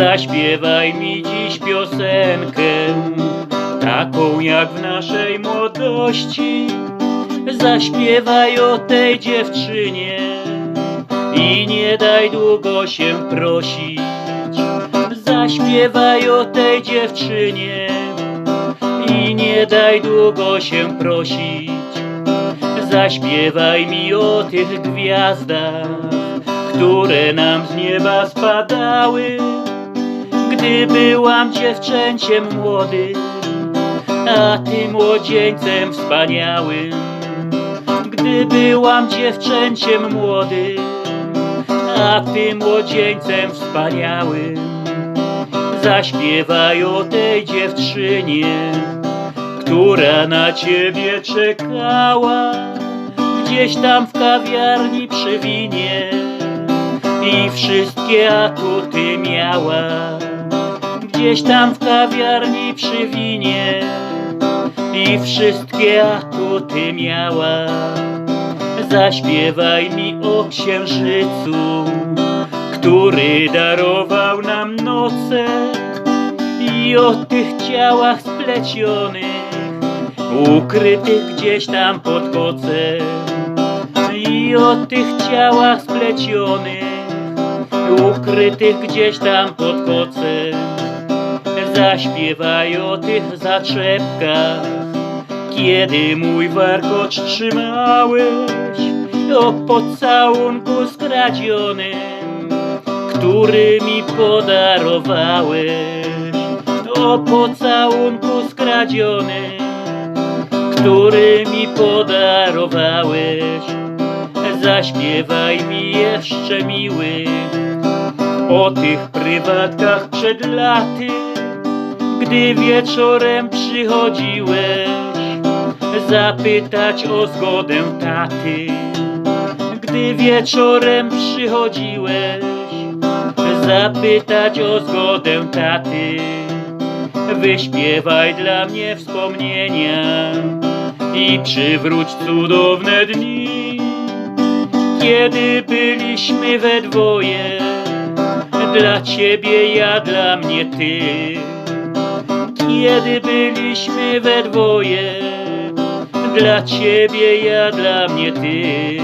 Zaśpiewaj mi dziś piosenkę, taką jak w naszej młodości. Zaśpiewaj o tej dziewczynie i nie daj długo się prosić. Zaśpiewaj o tej dziewczynie i nie daj długo się prosić. Zaśpiewaj mi o tych gwiazdach, które nam z nieba spadały, gdy byłam dziewczęciem młodym, a ty młodzieńcem wspaniałym. Gdy byłam dziewczęciem młodym, a ty młodzieńcem wspaniałym. Zaśpiewaj o tej dziewczynie, która na ciebie czekała, gdzieś tam w kawiarni przy winie i wszystkie atuty miała. Gdzieś tam w kawiarni przy winie i wszystkie atuty miała. Zaśpiewaj mi o księżycu, który darował nam noce i o tych ciałach splecionych, ukrytych gdzieś tam pod kocem. I o tych ciałach splecionych, ukrytych gdzieś tam pod kocem. Zaśpiewaj o tych zaczepkach, kiedy mój warkocz trzymałeś, o pocałunku skradzionym, który mi podarowałeś, o pocałunku skradzionym, który mi podarowałeś. Zaśpiewaj mi jeszcze miły o tych prywatkach przed laty, gdy wieczorem przychodziłeś zapytać o zgodę taty. Gdy wieczorem przychodziłeś zapytać o zgodę taty. Wyśpiewaj dla mnie wspomnienia i przywróć cudowne dni, kiedy byliśmy we dwoje. Dla ciebie ja, dla mnie ty. Kiedy byliśmy we dwoje, dla ciebie ja, dla mnie ty.